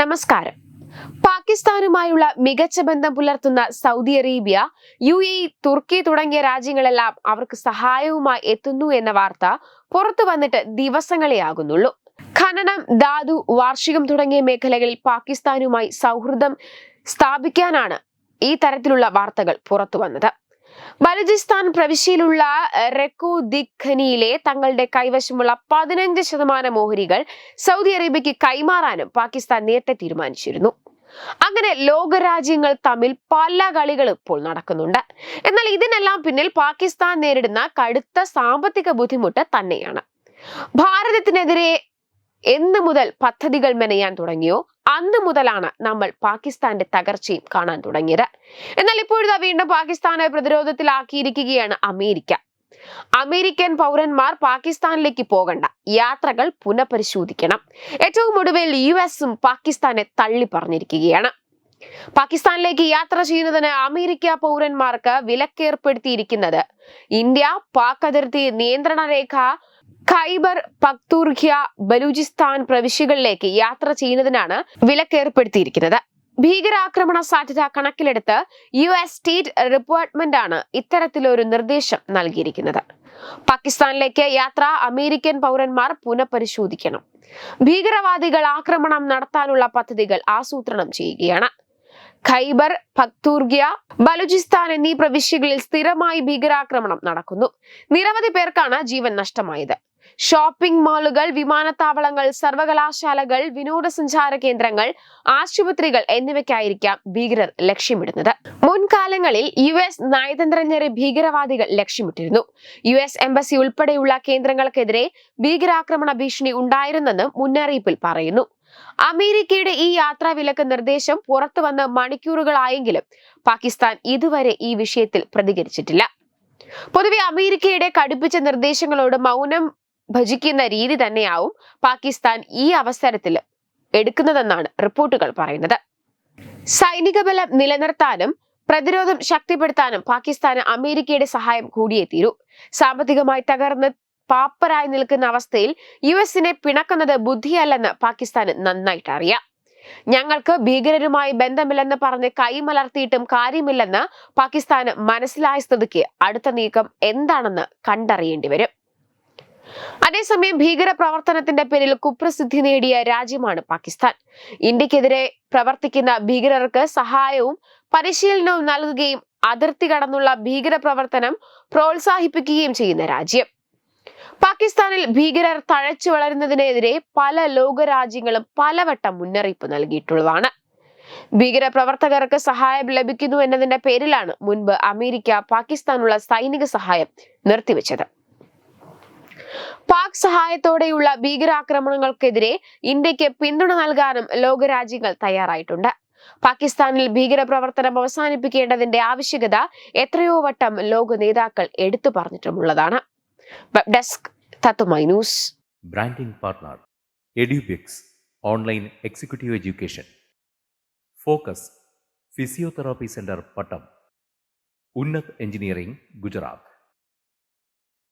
നമസ്കാരം. പാകിസ്ഥാനുമായുള്ള മികച്ച ബന്ധം പുലർത്തുന്ന സൗദി അറേബ്യ യു എ തുർക്കി തുടങ്ങിയ രാജ്യങ്ങളെല്ലാം അവർക്ക് സഹായവുമായി എത്തുന്നു എന്ന വാർത്ത പുറത്തു വന്നിട്ട് ദിവസങ്ങളെ ആകുന്നുള്ളൂ. ഖനനം ധാതു വാർഷികം തുടങ്ങിയ മേഖലകളിൽ പാകിസ്ഥാനുമായി സൗഹൃദം സ്ഥാപിക്കാനാണ് ഈ തരത്തിലുള്ള വാർത്തകൾ പുറത്തു വന്നത്. ബലൂചിസ്ഥാൻ പ്രവിശ്യയിലുള്ള റെക്കു ദിക് തങ്ങളുടെ കൈവശമുള്ള പതിനഞ്ച് ശതമാനം ഓഹരികൾ സൗദി അറേബ്യയ്ക്ക് കൈമാറാനും പാകിസ്ഥാൻ നേരത്തെ തീരുമാനിച്ചിരുന്നു. അങ്ങനെ ലോകരാജ്യങ്ങൾ തമ്മിൽ പല കളികളും ഇപ്പോൾ നടക്കുന്നുണ്ട്. എന്നാൽ ഇതിനെല്ലാം പിന്നിൽ പാകിസ്ഥാൻ നേരിടുന്ന കടുത്ത സാമ്പത്തിക ബുദ്ധിമുട്ട് തന്നെയാണ്. ഭാരതത്തിനെതിരെ എന്ന് മുതൽ പദ്ധതികൾ മെനയാൻ തുടങ്ങിയോ? അന്ന് മുതലാണ് നമ്മൾ പാകിസ്ഥാന്റെ തകർച്ചയും കാണാൻ തുടങ്ങിയത്. എന്നാൽ ഇപ്പോഴത്തെ വീണ്ടും പാകിസ്ഥാനെ പ്രതിരോധത്തിലാക്കിയിരിക്കുകയാണ് അമേരിക്ക. അമേരിക്കൻ പൗരന്മാർ പാകിസ്ഥാനിലേക്ക് പോകണ്ട. യാത്രകൾ പുനഃപരിശോധിക്കണം. ഏറ്റവും ഒടുവിൽ യു എസും പാകിസ്ഥാനെ തള്ളി പറഞ്ഞിരിക്കുകയാണ് പാകിസ്ഥാനിലേക്ക് യാത്ര ചെയ്യുന്നതിന് അമേരിക്ക പൗരന്മാർക്ക് വിലക്കേർപ്പെടുത്തിയിരിക്കുന്നത് ഇന്ത്യ പാക് അതിർത്തി നിയന്ത്രണ രേഖ ഖൈബർ പക്തൂർഖ്യ ബലൂചിസ്ഥാൻ പ്രവിശ്യകളിലേക്ക് യാത്ര ചെയ്യുന്നതിനാണ് വിലക്കേർപ്പെടുത്തിയിരിക്കുന്നത്. ഭീകരാക്രമണ സാധ്യത കണക്കിലെടുത്ത് യു എസ് സ്റ്റേറ്റ് ഡിപ്പാർട്ട്മെന്റ് ആണ് ഇത്തരത്തിലൊരു നിർദ്ദേശം നൽകിയിരിക്കുന്നത്. പാകിസ്ഥാനിലേക്ക് യാത്ര അമേരിക്കൻ പൗരന്മാർ പുനഃപരിശോധിക്കണം. ഭീകരവാദികൾ ആക്രമണം നടത്താനുള്ള പദ്ധതികൾ ആസൂത്രണം ചെയ്യുകയാണ്. ഖൈബർ പക്തൂർഗിയ ബലൂചിസ്ഥാൻ എന്നീ പ്രവിശ്യകളിൽ സ്ഥിരമായി ഭീകരാക്രമണം നടക്കുന്നു. നിരവധി പേർക്കാണ് ജീവൻ നഷ്ടമായത്. ഷോപ്പിംഗ് മാളുകൾ വിമാനത്താവളങ്ങൾ സർവകലാശാലകൾ വിനോദസഞ്ചാര കേന്ദ്രങ്ങൾ ആശുപത്രികൾ എന്നിവയ്ക്കായിരിക്കാം ഭീകരർ ലക്ഷ്യമിടുന്നത്. മുൻകാലങ്ങളിൽ യു എസ് നയതന്ത്രജ്ഞരെ ഭീകരവാദികൾ ലക്ഷ്യമിട്ടിരുന്നു. യു എസ് എംബസി ഉൾപ്പെടെയുള്ള കേന്ദ്രങ്ങൾക്കെതിരെ ഭീകരാക്രമണ ഭീഷണി ഉണ്ടായിരുന്നെന്നും മുന്നറിയിപ്പിൽ പറയുന്നു. അമേരിക്കയുടെ ഈ യാത്രാ വിലക്ക് നിർദ്ദേശം പുറത്തു വന്ന് മണിക്കൂറുകളായെങ്കിലും പാകിസ്ഥാൻ ഇതുവരെ ഈ വിഷയത്തിൽ പ്രതികരിച്ചിട്ടില്ല. പൊതുവെ അമേരിക്കയുടെ കടുപ്പിച്ച നിർദ്ദേശങ്ങളോട് മൗനം ഭജിക്കുന്ന രീതി തന്നെയാവും പാകിസ്ഥാൻ ഈ അവസരത്തിൽ എടുക്കുന്നതെന്നാണ് റിപ്പോർട്ടുകൾ പറയുന്നത്. സൈനിക ബലം നിലനിർത്താനും പ്രതിരോധം ശക്തിപ്പെടുത്താനും പാകിസ്ഥാന് അമേരിക്കയുടെ സഹായം കൂടിയേ തീരൂ സാമ്പത്തികമായി തകർന്ന് പാപ്പരായി നിൽക്കുന്ന അവസ്ഥയിൽ യു എസിനെ പിണക്കുന്നത് ബുദ്ധിയല്ലെന്ന് പാകിസ്ഥാന് നന്നായിട്ട് അറിയാം. ഞങ്ങൾക്ക് ഭീകരരുമായി ബന്ധമില്ലെന്ന് പറഞ്ഞ് കൈമലർത്തിയിട്ടും കാര്യമില്ലെന്ന് പാകിസ്ഥാന് മനസ്സിലായ സ്ഥിതിക്ക് അടുത്ത നീക്കം എന്താണെന്ന് കണ്ടറിയേണ്ടി വരും. അതേസമയം ഭീകര പ്രവർത്തനത്തിന്റെ പേരിൽ കുപ്രസിദ്ധി നേടിയ രാജ്യമാണ് പാകിസ്ഥാൻ. ഇന്ത്യക്കെതിരെ പ്രവർത്തിക്കുന്ന ഭീകരർക്ക് സഹായവും പരിശീലനവും നൽകുകയും അതിർത്തി കടന്നുള്ള ഭീകര പ്രവർത്തനം പ്രോത്സാഹിപ്പിക്കുകയും ചെയ്യുന്ന രാജ്യം. പാകിസ്ഥാനിൽ ഭീകരർ തഴച്ചു വളരുന്നതിനെതിരെ പല ലോകരാജ്യങ്ങളും പലവട്ടം മുന്നറിയിപ്പ് നൽകിയിട്ടുള്ളതാണ്. ഭീകര പ്രവർത്തകർക്ക് സഹായം ലഭിക്കുന്നു എന്നതിന്റെ പേരിലാണ് മുൻപ് അമേരിക്ക പാകിസ്ഥാനുള്ള സൈനിക സഹായം നിർത്തിവെച്ചത്. പാക് സഹായത്തോടെയുള്ള ഭീകരാക്രമണങ്ങൾക്കെതിരെ ഇന്ത്യയ്ക്ക് പിന്തുണ നൽകാനും ലോകരാജ്യങ്ങൾ തയ്യാറായിട്ടുണ്ട്. പാകിസ്ഥാനിൽ ഭീകരപ്രവർത്തനം അവസാനിപ്പിക്കേണ്ടതിന്റെ ആവശ്യകത എത്രയോ വട്ടം ലോക നേതാക്കൾ എടുത്തു പറഞ്ഞിട്ടുമുള്ളതാണ്. Web desk news. Branding partner Edubix online executive education focus physiotherapy centre Pattom Unnat engineering Gujarat